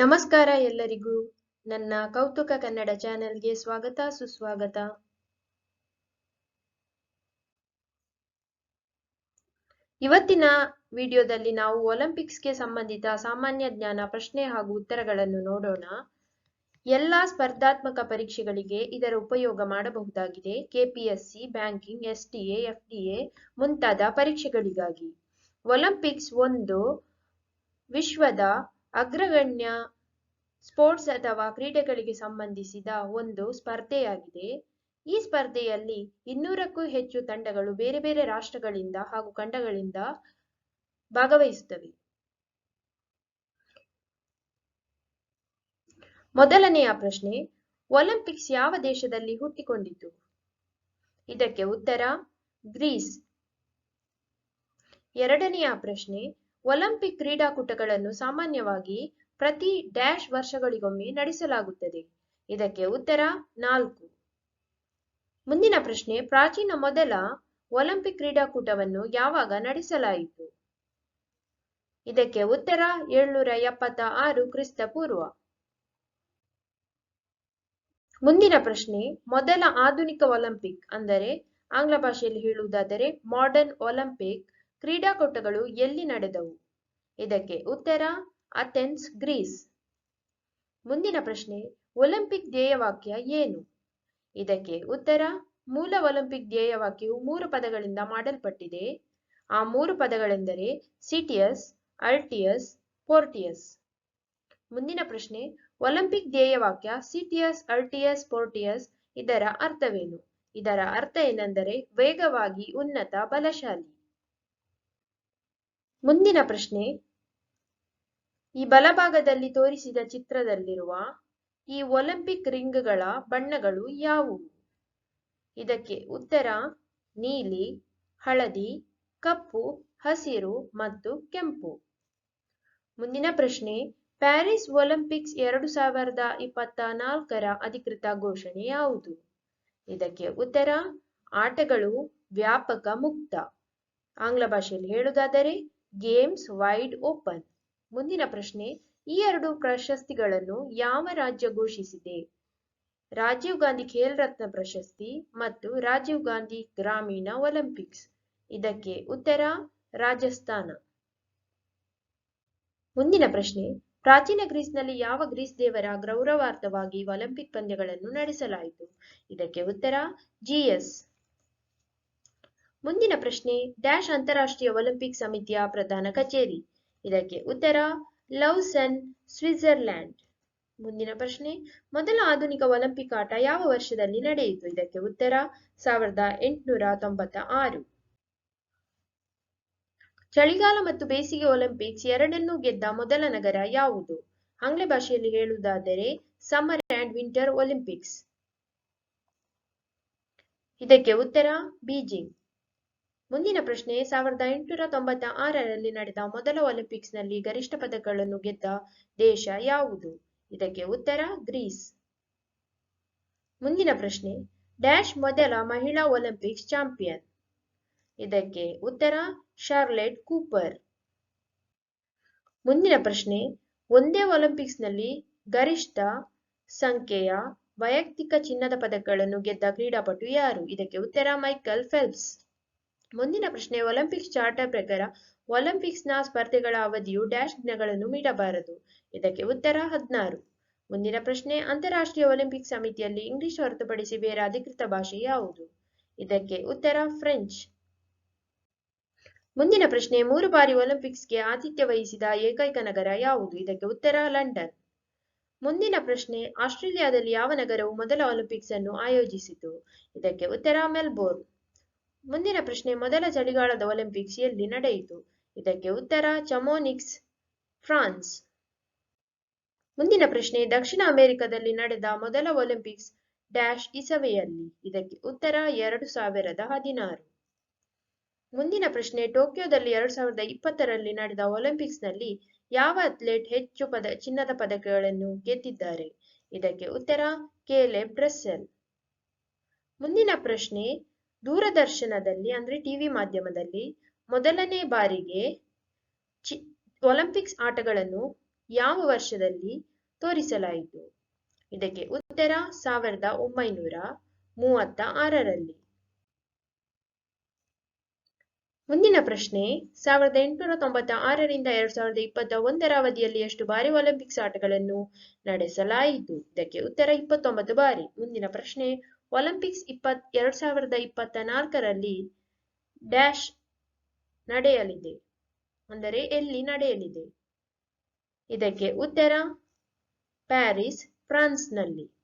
ನಮಸ್ಕಾರ ಎಲ್ಲರಿಗೂ. ನನ್ನ ಕೌತುಕ ಕನ್ನಡ ಚಾನೆಲ್ಗೆ ಸ್ವಾಗತ, ಸುಸ್ವಾಗತ. ಇವತ್ತಿನ ವಿಡಿಯೋದಲ್ಲಿ ನಾವು ಒಲಿಂಪಿಕ್ಸ್ಗೆ ಸಂಬಂಧಿತ ಸಾಮಾನ್ಯ ಜ್ಞಾನ, ಪ್ರಶ್ನೆ ಹಾಗೂ ಉತ್ತರಗಳನ್ನು ನೋಡೋಣ. ಎಲ್ಲಾ ಸ್ಪರ್ಧಾತ್ಮಕ ಪರೀಕ್ಷೆಗಳಿಗೆ ಇದರ ಉಪಯೋಗ ಮಾಡಬಹುದಾಗಿದೆ. ಕೆಪಿಎಸ್ಸಿ, ಬ್ಯಾಂಕಿಂಗ್, ಎಸ್ಟಿಎ, ಎಫ್ಡಿಎ ಮುಂತಾದ ಪರೀಕ್ಷೆಗಳಿಗಾಗಿ. ಒಲಿಂಪಿಕ್ಸ್ ಒಂದು ವಿಶ್ವದ ಅಗ್ರಗಣ್ಯ ಸ್ಪೋರ್ಟ್ಸ್ ಅಥವಾ ಕ್ರೀಡೆಗಳಿಗೆ ಸಂಬಂಧಿಸಿದ ಒಂದು ಸ್ಪರ್ಧೆಯಾಗಿದೆ. ಈ ಸ್ಪರ್ಧೆಯಲ್ಲಿ ಇನ್ನೂರಕ್ಕೂ ಹೆಚ್ಚು ತಂಡಗಳು ಬೇರೆ ಬೇರೆ ರಾಷ್ಟ್ರಗಳಿಂದ ಹಾಗೂ ಖಂಡಗಳಿಂದ ಭಾಗವಹಿಸುತ್ತವೆ. ಮೊದಲನೆಯ ಪ್ರಶ್ನೆ, ಒಲಿಂಪಿಕ್ಸ್ ಯಾವ ದೇಶದಲ್ಲಿ ಹುಟ್ಟಿಕೊಂಡಿತು ಇದಕ್ಕೆ ಉತ್ತರ, ಗ್ರೀಸ್. ಎರಡನೆಯ ಪ್ರಶ್ನೆ ಒಲಿಂಪಿಕ್ ಕ್ರೀಡಾಕೂಟಗಳನ್ನು ಸಾಮಾನ್ಯವಾಗಿ ಪ್ರತಿ ಡ್ಯಾಶ್ ವರ್ಷಗಳಿಗೊಮ್ಮೆ ನಡೆಸಲಾಗುತ್ತದೆ. ಇದಕ್ಕೆ ಉತ್ತರ ನಾಲ್ಕು. ಮುಂದಿನ ಪ್ರಶ್ನೆ, ಪ್ರಾಚೀನ ಮೊದಲ ಒಲಿಂಪಿಕ್ ಕ್ರೀಡಾಕೂಟವನ್ನು ಯಾವಾಗ ನಡೆಸಲಾಯಿತು? ಇದಕ್ಕೆ ಉತ್ತರ ಏಳ್ನೂರ ಎಪ್ಪತ್ತ ಆರು ಕ್ರಿಸ್ತ ಪೂರ್ವ ಮುಂದಿನ ಪ್ರಶ್ನೆ, ಮೊದಲ ಆಧುನಿಕ ಒಲಿಂಪಿಕ್ ಅಂದರೆ ಆಂಗ್ಲ ಭಾಷೆಯಲ್ಲಿ ಹೇಳುವುದಾದರೆ ಮಾಡರ್ನ್ ಒಲಿಂಪಿಕ್ ಕ್ರೀಡಾಕೂಟಗಳು ಎಲ್ಲಿ ನಡೆದವು? ಇದಕ್ಕೆ ಉತ್ತರ, ಅಥೆನ್ಸ್, ಗ್ರೀಸ್. ಮುಂದಿನ ಪ್ರಶ್ನೆ, ಒಲಿಂಪಿಕ್ ಧ್ಯೇಯವಾಕ್ಯ ಏನು? ಇದಕ್ಕೆ ಉತ್ತರ, ಮೂಲ ಒಲಿಂಪಿಕ್ ಧ್ಯೇಯವಾಕ್ಯವು ಮೂರು ಪದಗಳಿಂದ ಮಾಡಲ್ಪಟ್ಟಿದೆ. ಆ ಮೂರು ಪದಗಳೆಂದರೆ ಸಿಟಿಯಸ್, ಅಲ್ಟಿಯಸ್, ಪೋರ್ಟಿಯಸ್. ಮುಂದಿನ ಪ್ರಶ್ನೆ, ಒಲಿಂಪಿಕ್ ಧ್ಯೇಯವಾಕ್ಯ ಸಿಟಿಯಸ್, ಅಲ್ಟಿಯಸ್, ಪೋರ್ಟಿಯಸ್ ಇದರ ಅರ್ಥವೇನು? ಇದರ ಅರ್ಥ ಏನೆಂದರೆ ವೇಗವಾಗಿ ಉನ್ನತ ಬಲಶಾಲಿ. ಮುಂದಿನ ಪ್ರಶ್ನೆ. ಈ ಬಲಭಾಗದಲ್ಲಿ ತೋರಿಸಿದ ಚಿತ್ರದಲ್ಲಿರುವ ಈ ಒಲಿಂಪಿಕ್ ರಿಂಗ್ಗಳ ಬಣ್ಣಗಳು ಯಾವುವು? ಇದಕ್ಕೆ ಉತ್ತರ, ನೀಲಿ, ಹಳದಿ, ಕಪ್ಪು, ಹಸಿರು ಮತ್ತು ಕೆಂಪು. ಮುಂದಿನ ಪ್ರಶ್ನೆ, ಪ್ಯಾರಿಸ್ ಒಲಿಂಪಿಕ್ಸ್ ಎರಡು ಸಾವಿರದ ಇಪ್ಪತ್ತ ನಾಲ್ಕರ ಅಧಿಕೃತ ಘೋಷಣೆ ಯಾವುದು? ಇದಕ್ಕೆ ಉತ್ತರ, ಆಟಗಳು ವ್ಯಾಪಕ ಮುಕ್ತ. ಆಂಗ್ಲ ಭಾಷೆಯಲ್ಲಿ ಹೇಳುವುದಾದರೆ ಗೇಮ್ಸ್ ವೈಡ್ ಓಪನ್. ಮುಂದಿನ ಪ್ರಶ್ನೆ, ಈ ಎರಡು ಪ್ರಶಸ್ತಿಗಳನ್ನು ಯಾವ ರಾಜ್ಯ ಘೋಷಿಸಿದೆ? ರಾಜೀವ್ ಗಾಂಧಿ ಖೇಲ್ ರತ್ನ ಪ್ರಶಸ್ತಿ ಮತ್ತು ರಾಜೀವ್ ಗಾಂಧಿ ಗ್ರಾಮೀಣ ಒಲಿಂಪಿಕ್ಸ್. ಇದಕ್ಕೆ ಉತ್ತರ, ರಾಜಸ್ಥಾನ. ಮುಂದಿನ ಪ್ರಶ್ನೆ, ಪ್ರಾಚೀನ ಗ್ರೀಸ್ನಲ್ಲಿ ಯಾವ ಗ್ರೀಸ್ ದೇವರ ಗೌರವಾರ್ಥವಾಗಿ ಒಲಿಂಪಿಕ್ ಪಂದ್ಯಗಳನ್ನು ನಡೆಸಲಾಯಿತು? ಇದಕ್ಕೆ ಉತ್ತರ ಜಿಎಸ್ ಮುಂದಿನ ಪ್ರಶ್ನೆ, ಡ್ಯಾಶ್ ಅಂತಾರಾಷ್ಟ್ರೀಯ ಒಲಿಂಪಿಕ್ ಸಮಿತಿಯ ಪ್ರಧಾನ ಕಚೇರಿ. ಇದಕ್ಕೆ ಉತ್ತರ ಲವ್ಸನ್ ಸ್ವಿಟ್ಜರ್ಲ್ಯಾಂಡ್. ಮುಂದಿನ ಪ್ರಶ್ನೆ, ಮೊದಲ ಆಧುನಿಕ ಒಲಿಂಪಿಕ್ ಆಟ ಯಾವ ವರ್ಷದಲ್ಲಿ ನಡೆಯಿತು? ಇದಕ್ಕೆ ಉತ್ತರ, ಸಾವಿರದ ಎಂಟುನೂರ ತೊಂಬತ್ತ ಆರು ಚಳಿಗಾಲ ಮತ್ತು ಬೇಸಿಗೆ ಒಲಿಂಪಿಕ್ಸ್ ಎರಡನ್ನೂ ಗೆದ್ದ ಮೊದಲ ನಗರ ಯಾವುದು? ಆಂಗ್ಲ ಭಾಷೆಯಲ್ಲಿ ಹೇಳುವುದಾದರೆ, ಸಮ್ಮರ್ ಅಂಡ್ ವಿಂಟರ್ ಒಲಿಂಪಿಕ್ಸ್. ಇದಕ್ಕೆ ಉತ್ತರ, ಬೀಜಿಂಗ್. ಮುಂದಿನ ಪ್ರಶ್ನೆ, ಸಾವಿರದ ಎಂಟುನೂರ ತೊಂಬತ್ತ ಆರರಲ್ಲಿ ನಡೆದ ಮೊದಲ ಒಲಿಂಪಿಕ್ಸ್ನಲ್ಲಿ ಗರಿಷ್ಠ ಪದಕಗಳನ್ನು ಗೆದ್ದ ದೇಶ ಯಾವುದು? ಇದಕ್ಕೆ ಉತ್ತರ, ಗ್ರೀಸ್. ಮುಂದಿನ ಪ್ರಶ್ನೆ, ಡ್ಯಾಶ್ ಮೊದಲ ಮಹಿಳಾ ಒಲಿಂಪಿಕ್ಸ್ ಚಾಂಪಿಯನ್. ಇದಕ್ಕೆ ಉತ್ತರ ಶಾರ್ಲೆಟ್ ಕೂಪರ್. ಮುಂದಿನ ಪ್ರಶ್ನೆ, ಒಂದೇ ಒಲಿಂಪಿಕ್ಸ್ನಲ್ಲಿ ಗರಿಷ್ಠ ಸಂಖ್ಯೆಯ ವೈಯಕ್ತಿಕ ಚಿನ್ನದ ಪದಕಗಳನ್ನು ಗೆದ್ದ ಕ್ರೀಡಾಪಟು ಯಾರು? ಇದಕ್ಕೆ ಉತ್ತರ, ಮೈಕಲ್ ಫೆಲ್ಪ್ಸ್. ಮುಂದಿನ ಪ್ರಶ್ನೆ, ಒಲಿಂಪಿಕ್ಸ್ ಚಾರ್ಟರ್ ಪ್ರಕಾರ ಒಲಿಂಪಿಕ್ಸ್ನ ಸ್ಪರ್ಧೆಗಳ ಅವಧಿಯು ಡ್ಯಾಶ್ ದಿನಗಳನ್ನು ಮೀಡಬಾರದು ಇದಕ್ಕೆ ಉತ್ತರ, ಹದಿನಾರು. ಮುಂದಿನ ಪ್ರಶ್ನೆ, ಅಂತಾರಾಷ್ಟ್ರೀಯ ಒಲಿಂಪಿಕ್ ಸಮಿತಿಯಲ್ಲಿ ಇಂಗ್ಲಿಷ್ ಹೊರತುಪಡಿಸಿ ಬೇರೆ ಅಧಿಕೃತ ಭಾಷೆ ಯಾವುದು? ಇದಕ್ಕೆ ಉತ್ತರ, ಫ್ರೆಂಚ್. ಮುಂದಿನ ಪ್ರಶ್ನೆ, ಮೂರು ಬಾರಿ ಒಲಿಂಪಿಕ್ಸ್ಗೆ ಆತಿಥ್ಯ ವಹಿಸಿದ ಏಕೈಕ ನಗರ ಯಾವುದು? ಇದಕ್ಕೆ ಉತ್ತರ, ಲಂಡನ್. ಮುಂದಿನ ಪ್ರಶ್ನೆ, ಆಸ್ಟ್ರೇಲಿಯಾದಲ್ಲಿ ಯಾವ ನಗರವು ಮೊದಲ ಒಲಿಂಪಿಕ್ಸ್ ಅನ್ನು ಆಯೋಜಿಸಿತು? ಇದಕ್ಕೆ ಉತ್ತರ, ಮೆಲ್ಬೋರ್ನ್. ಮುಂದಿನ ಪ್ರಶ್ನೆ, ಮೊದಲ ಚಳಿಗಾಲದ ಒಲಿಂಪಿಕ್ಸ್ ಎಲ್ಲಿ ನಡೆಯಿತು? ಇದಕ್ಕೆ ಉತ್ತರ, ಚಮೋನಿಕ್ಸ್, ಫ್ರಾನ್ಸ್. ಮುಂದಿನ ಪ್ರಶ್ನೆ, ದಕ್ಷಿಣ ಅಮೆರಿಕದಲ್ಲಿ ನಡೆದ ಮೊದಲ ಒಲಿಂಪಿಕ್ಸ್ ಡ್ಯಾಶ್ ಇಸವೆಯಲ್ಲಿ, ಇದಕ್ಕೆ ಉತ್ತರ, ಎರಡು ಸಾವಿರದ ಹದಿನಾರು. ಮುಂದಿನ ಪ್ರಶ್ನೆ, ಟೋಕಿಯೋದಲ್ಲಿ ಎರಡು ಸಾವಿರದ ಇಪ್ಪತ್ತರಲ್ಲಿ ನಡೆದ ಒಲಿಂಪಿಕ್ಸ್ನಲ್ಲಿ ಯಾವ ಅಥ್ಲೆಟ್ ಹೆಚ್ಚು ಪದ, ಚಿನ್ನದ ಪದಕಗಳನ್ನು ಗೆದ್ದಿದ್ದಾರೆ? ಇದಕ್ಕೆ ಉತ್ತರ ಕೆಲೆ ಡ್ರೆಸ್ಸೆಲ್. ಮುಂದಿನ ಪ್ರಶ್ನೆ ದೂರದರ್ಶನದಲ್ಲಿ, ಅಂದ್ರೆ ಟಿವಿ ಮಾಧ್ಯಮದಲ್ಲಿ ಮೊದಲನೇ ಬಾರಿಗೆ ಚಿ, ಒಲಿಂಪಿಕ್ಸ್ ಆಟಗಳನ್ನು ಯಾವ ವರ್ಷದಲ್ಲಿ ತೋರಿಸಲಾಯಿತು? ಇದಕ್ಕೆ ಉತ್ತರ ಸಾವಿರದ ಒಂಬೈನೂರ ಮೂವತ್ತ ಆರರಲ್ಲಿ. ಮುಂದಿನ ಪ್ರಶ್ನೆ, ಸಾವಿರದ ಎಂಟುನೂರ ತೊಂಬತ್ತ ಆರರಿಂದ ಎರಡ್ ಸಾವಿರದ ಇಪ್ಪತ್ತ ಒಂದರ ಅವಧಿಯಲ್ಲಿ ಎಷ್ಟು ಬಾರಿ ಒಲಿಂಪಿಕ್ಸ್ ಆಟಗಳನ್ನು ನಡೆಸಲಾಯಿತು? ಇದಕ್ಕೆ ಉತ್ತರ ಇಪ್ಪತ್ತೊಂಬತ್ತು ಬಾರಿ. ಮುಂದಿನ ಪ್ರಶ್ನೆ ಒಲಿಂಪಿಕ್ಸ್ ಇಪ್ಪತ್, ಎರಡ್ ಸಾವಿರದ ಇಪ್ಪತ್ತ ನಾಲ್ಕರಲ್ಲಿ ಡ್ಯಾಶ್ ನಡೆಯಲಿದೆ. ಅಂದರೆ ಎಲ್ಲಿ ನಡೆಯಲಿದೆ? ಇದಕ್ಕೆ ಉತ್ತರ, ಪ್ಯಾರಿಸ್, ಫ್ರಾನ್ಸ್ನಲ್ಲಿ.